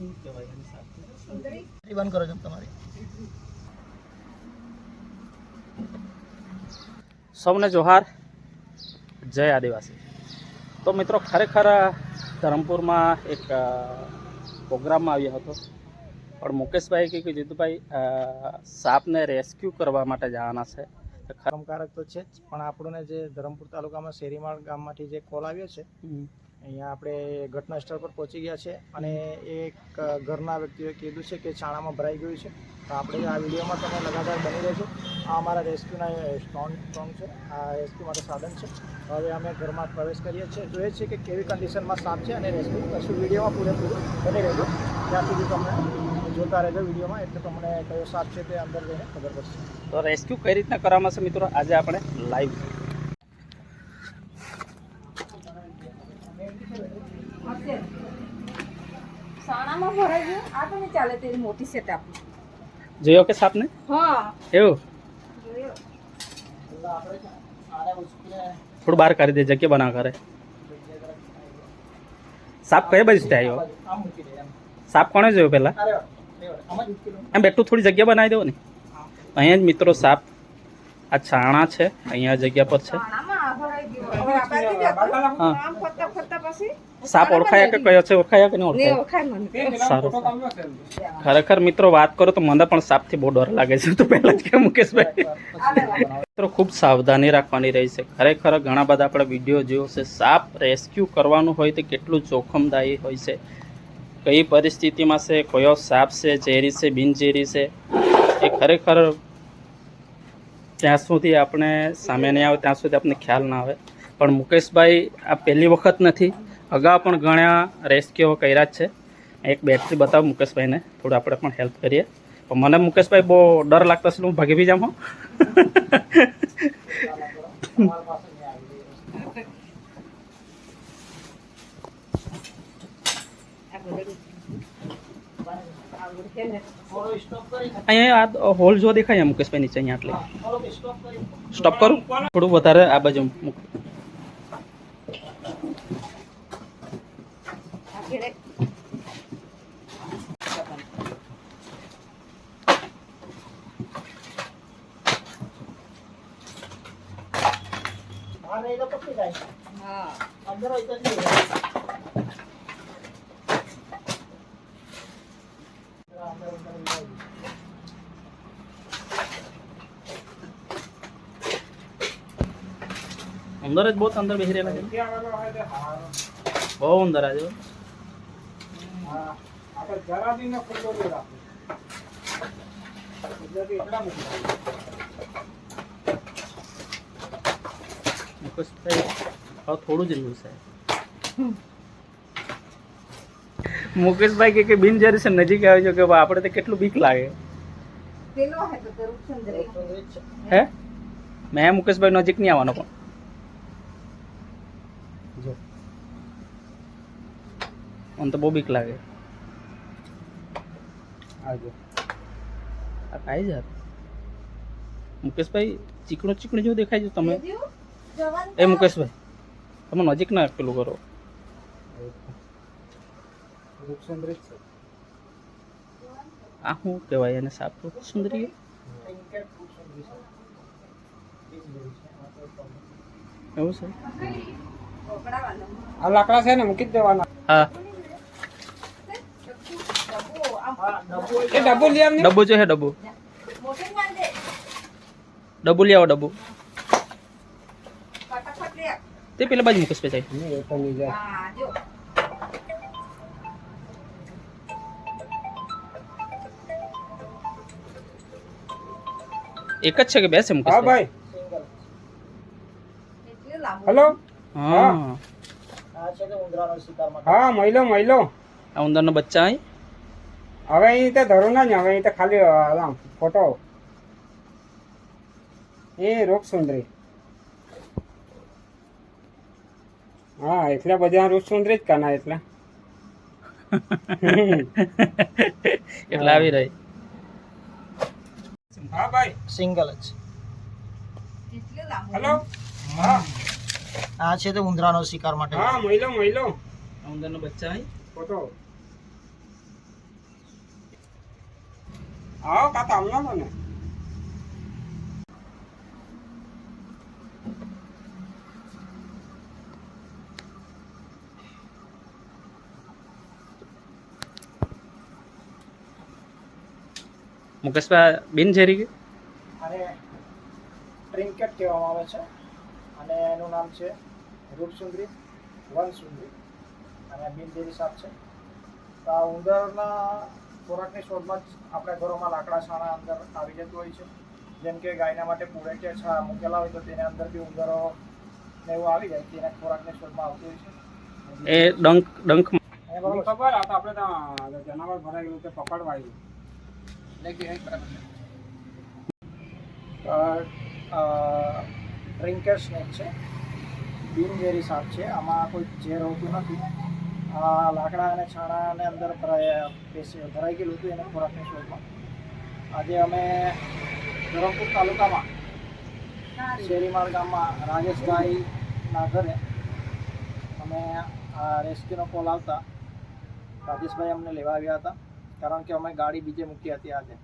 શું કહેવાય એની સાપ બંધ કરો છો તમારી. સૌને જોહાર. જય આદિવાસી. તો મિત્રો ખરેખર ધરમપુરમાં એક પ્રોગ્રામમાં આવ્યો હતો. પણ મુકેશભાઈ કહ્યું કે જીતુભાઈ સાપને રેસ્ક્યુ કરવા માટે જવાના છે. તો ખર- તો છે જ પણ આપણને જે ધરમપુર તાલુકામાં શેરીમાળ ગામમાંથી જે કોલ આવ્યો છે. અહીંયા આપણે ઘટના સ્થળ પર પહોંચી ગયા છે અને એક ઘરના વ્યક્તિએ કીધું છે કે છાણામાં ભરાઈ ગયું છે. તો આપણે આ વિડીયોમાં તમે લગાતાર બની રહેજો આ અમારા રેસ્ક્યુના સ્ટોન સ્ટ્રોંગ છે. આ રેસ્ક્યુ માટે સાધન છે. હવે અમે ઘરમાં પ્રવેશ કરીએ છીએ. જોઈએ છીએ કે કેવી કન્ડિશનમાં સાપ છે અને રેસ્ક્યુ કરશું વિડીયોમાં પૂરેપૂરું બની રહેજો ત્યાં સુધી તમને જોતા રહેજો વિડીયોમાં, એટલે તમને કયો સાપ છે તે અંદર જઈને ખબર પડશે. તો રેસ્ક્યુ કઈ રીતના કરવામાં છે મિત્રો? આજે આપણે લાઈવ સાણામાં ભરાઈ ગયું? આ તો નહીં ચાલે તેની મોટી સેટ આપું. જોયો કે સાપને? હા. એવું? થોડું બહાર કરી દે જગ્યા બના કરે સાપ કઈ બાજુથી આવ્યો? સાપ કોણે જોયો દો એમ બેઠું થોડી જગ્યા બનાવી દો ને? અહીંયા જ મિત્રો સાપ આ છાણા છે અહીંયા જગ્યા પર છે. સાપ ઓળખાયા કે કયો છે? ઓળખાયા કે નહીં ઓળખાય સારું ખરેખર મિત્રો વાત કરો તો મને પણ સાપથી બહુ ડર લાગે છે. તો પહેલા જ કે મુકેશભાઈ. મિત્રો ખૂબ સાવધાની રાખવાની રહી છે. ખરેખર ઘણા બધા આપણે વીડિયો જોયો છે. સાપ રેસ્ક્યુ કરવાનું હોય તો કેટલું જોખમદાયી હોય છે. કઈ પરિસ્થિતિમાં છે? કયો સાપ છે? ઝેરી છે? બિનઝેરી છે? એ ખરેખર ત્યાં સુધી આપણે સામે નહીં આવે ત્યાં સુધી આપણને ખ્યાલ ના આવે. પણ મુકેશભાઈ, આ પહેલી વખત નથી. અગાઉ પણ ઘણા રેસ્ક્યુ કર્યા જ છે. એક બેટરી બતાવો મુકેશભાઈને. થોડું આપણે પણ હેલ્પ કરીએ. પણ મને મુકેશભાઈ બહુ ડર લાગતો છે હું ભાગી બી નાખ. અહીંયા આ હોલ જો દેખાય મુકેશભાઈ નીચે, અહીંયા એટલે. સ્ટોપ કરું? થોડું વધારે આ બાજુ મૂક બહાર નહીં તો પકડી જાય. હા અંદર હોય તો જ નહીં રહે. અંદર અંદર અંદર જાય. અંદર જ બહુ અંદર બેસી રહેલા છે બહુ અંદર આજે હા. આપણે જરા બી ન ખુલ્લો નહીં રાખો. ગુજરાતી એટલા મૂકી દો. મુકેશભાઈ હવે થોડું જ રહ્યું સાહેબ મુકેશભાઈ કે કે બિનજરી છે નજીક આવે છે કે આપણે તો કેટલું બીક લાગે. હે જ મેં મુકેશભાઈ નજીક નહીં આવવાનો પણ. જો. મને તો બહુ બીક લાગે. આવજો. આ કાંઈ જાત મુકેશભાઈ ચીકણું ચીકણું જેવું દેખાય છે તમે એ મુકેશભાઈ તમે નજીક ના પેલું કરો છે. આ શું કહેવાય એને સાપ સુંદરી છે. છે. એવું છે આ લાકડા છે ને મૂકી જ દેવાના હા ડબ્બો એ ડબ્બો લઈ આવ ડબ્બુ જો હે ડબ્બુ ડબ્બુ લઈ આવો ડબ્બુ લે તે પેલા બાજુ મુકેશભાઈ જાય હા જો એક જ છે કે બે છે મુકેશભાઈ એટલું લાંબુ હેલો હા આ છે કે ઉંદરાનો શિકાર માટે હા મહિલો મહિલો આ ઉંદરનો બચ્ચા અહીં હવે અહીં તો ધરો ના જ હવે અહીં તો ખાલી આમ ફોટો એ રૂપ સુંદરી હા એટલે બધા રુસુંદ્ર જ કાના એટલા. એટલે આવી રહી. હા ભાઈ. સિંગલ જ. હેલો હા. આ છે તો ઉંદરાનો શિકાર માટે. હા મહિલો મહિલો. ઉંદરનો બચ્ચા અહીં. પોતો આવો કાકા હમણાં ને મુકેશભાઈ બિનઝેરી કે અને ટ્રિન્કેટ કહેવામાં આવે છે. અને એનું નામ છે રૂપસુંદરી વનસુંદરી. અને બિનઝેરી સાપ છે. તો આ ઉંદરના ખોરાકની શોધમાં જ આપણે ઘરોમાં લાકડા છાણા અંદર આવી જતું હોય છે. જેમ કે ગાયના માટે પૂરે કે છા મૂકેલા હોય તો તેની અંદર બી ઉંદરો ને એવું આવી જાય તેના ખોરાકની શોધમાં આવતું હોય છે. એ ડંક ડંક ખબર આ તો આપણે ત્યાં જનાવર ગયું તે પકડવા આવ્યું ટ્રિન્કેટ સ્નેક છે. બિનઝેરી સાપ છે. આમાં કોઈ ઝેર હોતું નથી. આ લાકડા અને છાણાને અંદર ભરાઈ ગયેલું હતું એને ખોરાકની શોધમાં. આજે અમે ધરમપુર તાલુકામાં શેરીમાળ ગામમાં રાજેશભાઈના ઘરે અમે આ રેસ્ક્યુનો કોલ આવતા. રાજેશભાઈ અમને લેવા આવ્યા હતા. કારણ કે અમે ગાડી બીજે મૂકી હતી આજે.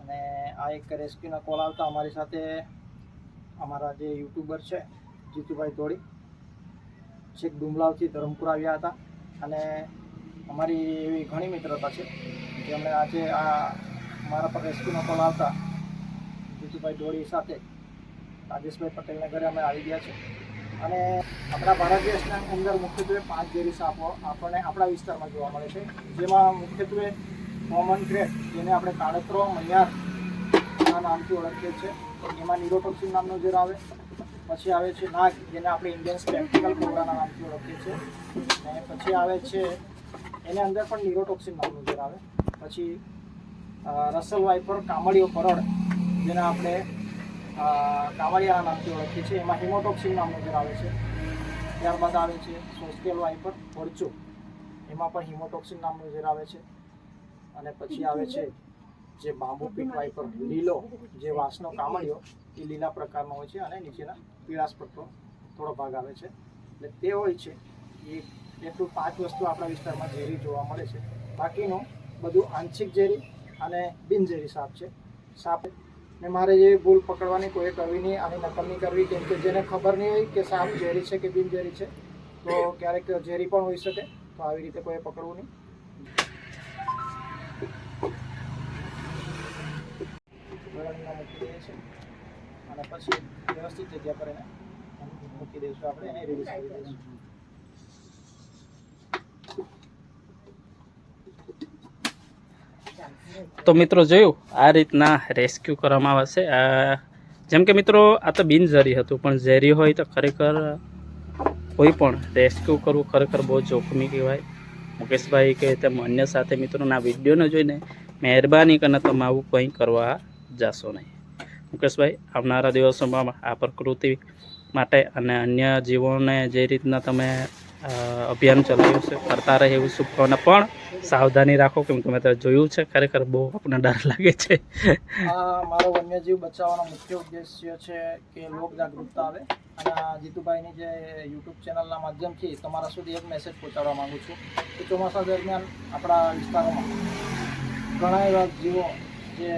અને આ એક રેસ્ક્યુના કોલ આવતા અમારી સાથે અમારા જે યુટ્યુબર છે, જીતુભાઈ તોડી છેક ડુમલાવથી ધરમપુર આવ્યા હતા. અને અમારી એવી ઘણી મિત્રતા છે અમે આજે આ મારા પર રેસ્ક્યુનો કોલ આવતા જીતુભાઈ ધોળી સાથે રાજેશભાઈ પટેલના ઘરે અમે આવી ગયા છે અને આપણા ભારત દેશના અંદર મુખ્યત્વે પાંચ જેરી સાપો આપણને આપણા વિસ્તારમાં જોવા મળે છે. જેમાં મુખ્યત્વે કોમન ક્રેટ જેને આપણે કાળતરો મૈયાર ના નામથી ઓળખીએ છીએ. એમાં નિરોટોક્સિન નામનો ઝેર આવે, પછી આવે છે નાગ, જેને આપણે ઇન્ડિયન સ્પેક્ટિકલ કોબરાના નામથી ઓળખીએ છીએ. અને પછી આવે છે, એની અંદર પણ નિરોટોક્સિન નામનું ઝેર આવે. પછી રસલ વાઇપર, કામળીઓ પરળ, જેને આપણે અ, કામળિયાના નામથી ઓળખીએ છીએ એમાં હિમોટોક્સિન નામનું ઝેર આવે છે. ત્યારબાદ આવે છે સોસ્કેલ વાઇપર ભડચો એમાં પણ હિમોટોક્સિન નામનું ઝેર આવે છે. અને પછી આવે છે જે બાંબુ પીટ વાઇપર લીલો જે વાંસનો કામળિયો એ લીલા પ્રકારનો હોય છે અને નીચેના પીળાશ પટ્ટો થોડો ભાગ આવે છે. એટલે તે હોય છે એ એટલું પાંચ વસ્તુ આપણા વિસ્તારમાં ઝેરી જોવા મળે છે. બાકીનું બધું આંશિક ઝેરી અને બિનઝેરી સાપ છે. સાપ ને મારે એ ભૂલ પકડવાની કોઈ કરવી નહીં, આની નકલ નહીં કરવી, કેમ કે જેને ખબર નહીં હોય કે સાપ ઝેરી છે કે બિનઝેરી છે, તો ક્યારેક ઝેરી પણ હોઈ શકે, તો આવી રીતે કોઈ પકડવું નહીં. અને પછી વ્યવસ્થિત જગ્યા પર એને મૂકી દઈશું. આપણે એને રિલીઝ કરી દઈશું. તો મિત્રો જોયું, આ રીતના રેસ્ક્યુ કરવામાં આવે છે. આ, જેમ કે મિત્રો, આ તો બિનઝેરી હતું, પણ ઝેરી હોય તો ખરેખર કોઈ પણ રેસ્ક્યુ કરવું ખરેખર બહુ જોખમી કહેવાય. મુકેશભાઈ કે તેમ અન્ય સાથે મિત્રોના વિડીયોને જોઈને મહેરબાની કરીને તમે આવું કંઈ કરવા જશો નહીં. મુકેશભાઈ, આવનારા દિવસોમાં આ પ્રકૃતિ માટે અને અન્ય જીવોને જે રીતના તમે અભિયાન ચલાવ્યું છે. કરતા રહે એવું શુભકામના. પણ સાવધાની રાખો કેમ કે મેં તો જોયું છે. ખરેખર બહુ આપણને ડર લાગે છે. મારો વન્યજીવ બચાવવાનો મુખ્ય ઉદ્દેશ્ય છે કે લોક જાગૃતતા આવે. અને જીતુભાઈની જે યુટ્યુબ ચેનલના માધ્યમથી તમારા સુધી એક મેસેજ પહોંચાડવા માંગુ છું કે ચોમાસા દરમિયાન આપણા વિસ્તારોમાં ઘણા એવા જીવો જે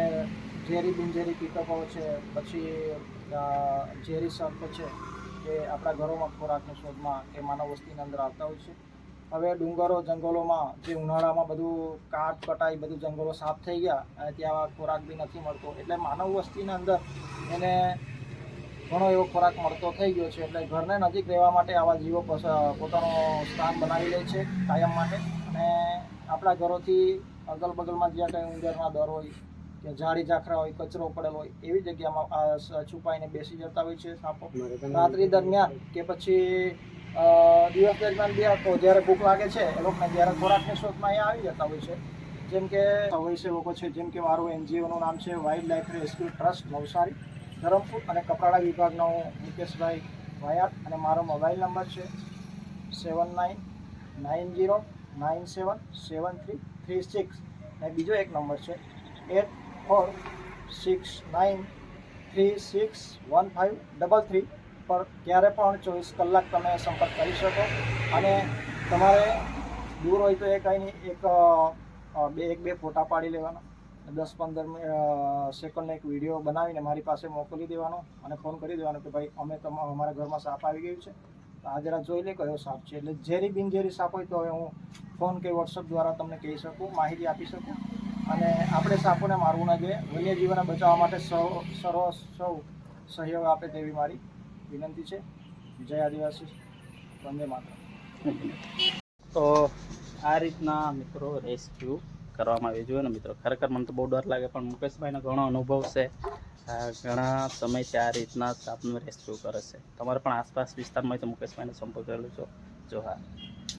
ઝેરી બિનઝેરી કીટકો છે, પછી ઝેરી સર્પ છે જે આપણા ઘરોમાં ખોરાકની શોધમાં એ માનવ વસ્તીની અંદર આવતા હોય છે. હવે ડુંગરો, જંગલોમાં, જે ઉનાળામાં બધું કાટ, કટાઈ, બધું જંગલો સાફ થઈ ગયા અને ત્યાં ખોરાક બી નથી મળતો. એટલે માનવ વસ્તીની અંદર એને ઘણો એવો ખોરાક મળતો થઈ ગયો છે. એટલે ઘરને નજીક રહેવા માટે આવા જીવો પોતાનું સ્થાન બનાવી લે છે કાયમ માટે. અને આપણા ઘરોથી અગલ બગલમાં જ્યાં કંઈ ઉંદરના દર હોય કે ઝાડી ઝાખરા હોય કચરો પડેલો હોય એવી જગ્યામાં છુપાઈને બેસી જતા હોય છે સાપો. રાત્રિ દરમિયાન કે પછી દિવસ દરમિયાન બી આખો જ્યારે ભૂખ લાગે છે એ લોકોને જ્યારે ખોરાકની શોધમાં અહીંયા આવી જતા હોય છે. જેમ કે હોય છે જેમ કે મારું એનજીઓનું નામ છે wildlife rescue trust Navsari Dharampur અને કપરાડા વિભાગનો હું મુકેશભાઈ વાયાટ અને મારો મોબાઈલ નંબર છે seven nine nine zero nine seven seven three three six. અને બીજો એક નંબર છે eight four six nine three six one five double three પર ક્યારે પણ ચોવીસ કલાક તમે સંપર્ક કરી શકો. અને તમારે દૂર હોય તો એ કંઈ નહીં, એક બે એક, બે ફોટા પાડી લેવાના. દસ, પંદર સેકન્ડનો એક વીડિયો બનાવીને મારી પાસે મોકલી દેવાનો અને ફોન કરી દેવાનો કે ભાઈ, અમે તમારા અમારા ઘરમાં સાપ આવી ગયું છે. તો આ જરા જોઈ લે કયો સાપ છે. એટલે ઝેરી બિનઝેરી સાપ હોય તો હવે હું ફોન કે વોટ્સઅપ દ્વારા તમને કહી શકું, માહિતી આપી શકું. અને આપણે સાપોને મારવું ના જોઈએ. વન્યજીવોને બચાવવા માટે સૌ સર્વ સૌ સહયોગ આપે તેવી મારી વિનંતી છે. જય આદિવાસી. વંદે માતા તો આ રીતના મિત્રો રેસ્ક્યુ કરવામાં આવી જોઈએ ને મિત્રો ખરેખર મને તો બહુ ડર લાગે, પણ મુકેશભાઈનો ઘણો અનુભવ છે. ઘણા સમયથી આ રીતના સાપનું રેસ્ક્યુ કરે છે. તમારે પણ આસપાસ વિસ્તારમાં તો મુકેશભાઈને સંપર્ક કરેલો છો જો હા